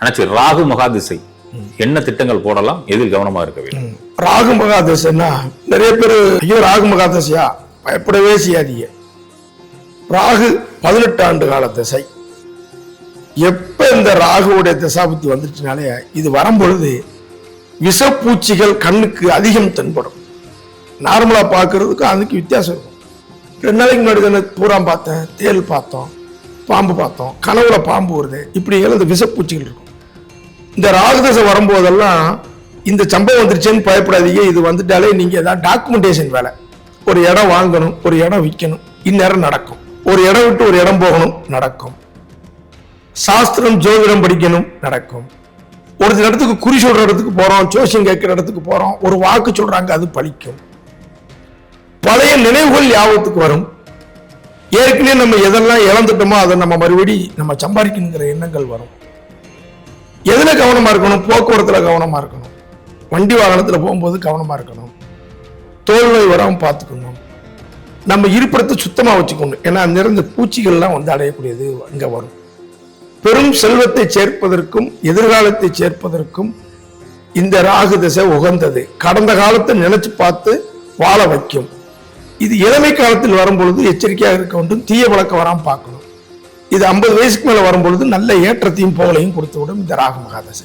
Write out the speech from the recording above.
அனைத்து ராகு மகாதிசை. என்ன திட்டங்கள் போடலாம்? எதில் கவனமா இருக்க வேண்டும்? ராகு மகாதசைன்னா நிறைய பேர் ஐயோ ராகு மகாதசையா? பயப்படவே செய்யாதீங்க. ராகு பதினெட்டு ஆண்டு கால திசை. எப்ப இந்த ராகுவுடைய திசாபுத்தி வந்துச்சுனாலே இது வரும்பொழுது விஷப்பூச்சிகள் கண்ணுக்கு அதிகம் தென்படும். நார்மலா பார்க்கறதுக்கு அதுக்கு வித்தியாசம் இருக்கும். ரெண்டு நாளைக்கு முன்னாடி தானே பூராம் பார்த்தேன் தேல் பார்த்தோம் பாம்பு பார்த்தோம் கனவுல பாம்பு வருது. இப்படி எல்லாம் இந்த விஷப்பூச்சிகள் இருக்கும். இந்த ராகுதசை வரும்போதெல்லாம் இந்த சம்பவம் வந்துருச்சேன்னு பயப்படாதீங்க. இது வந்துட்டாலே நீங்கள் தான் டாக்குமெண்டேஷன் வேலை. ஒரு இடம் வாங்கணும் ஒரு இடம் விற்கணும். இந்நேரம் நடக்கும். ஒரு இடம் விட்டு ஒரு இடம் போகணும் நடக்கும். சாஸ்திரம் ஜோதிடம் படிக்கணும் நடக்கும். ஒரு சில இடத்துக்கு குறி சொல்கிற இடத்துக்கு போகிறோம் ஜோசியம் கேட்குற இடத்துக்கு போகிறோம் ஒரு வாக்கு சொல்கிறாங்க அது பலிக்கும் பழைய நினைவுகள் ஞாபகத்துக்கு வரும்? ஏற்கனவே நம்ம எதெல்லாம் இழந்துட்டோமோ அதை நம்ம மறுபடி நம்ம சம்பாதிக்கணுங்கிற எண்ணங்கள் வரும். எதில் கவனமாக இருக்கணும்? போக்குவரத்தில் கவனமாக இருக்கணும். வண்டி வாகனத்தில் போகும்போது கவனமாக இருக்கணும். தோல் வராமல் பார்த்துக்கணும். நம்ம இருப்பிடத்தை சுத்தமாக வச்சுக்கணும். ஏன்னா நிறைந்த பூச்சிகள்லாம் வந்து அடையக்கூடியது இங்கே வரும். பெரும் செல்வத்தை சேர்ப்பதற்கும் எதிர்காலத்தை சேர்ப்பதற்கும் இந்த ராகு திசை உகந்தது. கடந்த காலத்தை நினைச்சு பார்த்து வாழ வைக்கும். இது இளமை காலத்தில் வரும்பொழுது எச்சரிக்கையாக இருக்க வேண்டும். தீய வழக்கம் வராமல் பார்க்கணும். இது ஐம்பது வயசுக்கு மேலே வரும்பொழுது நல்ல ஏற்றத்தையும் புகழையும் கொடுத்து விடும் இந்த ராகு மகாதசை.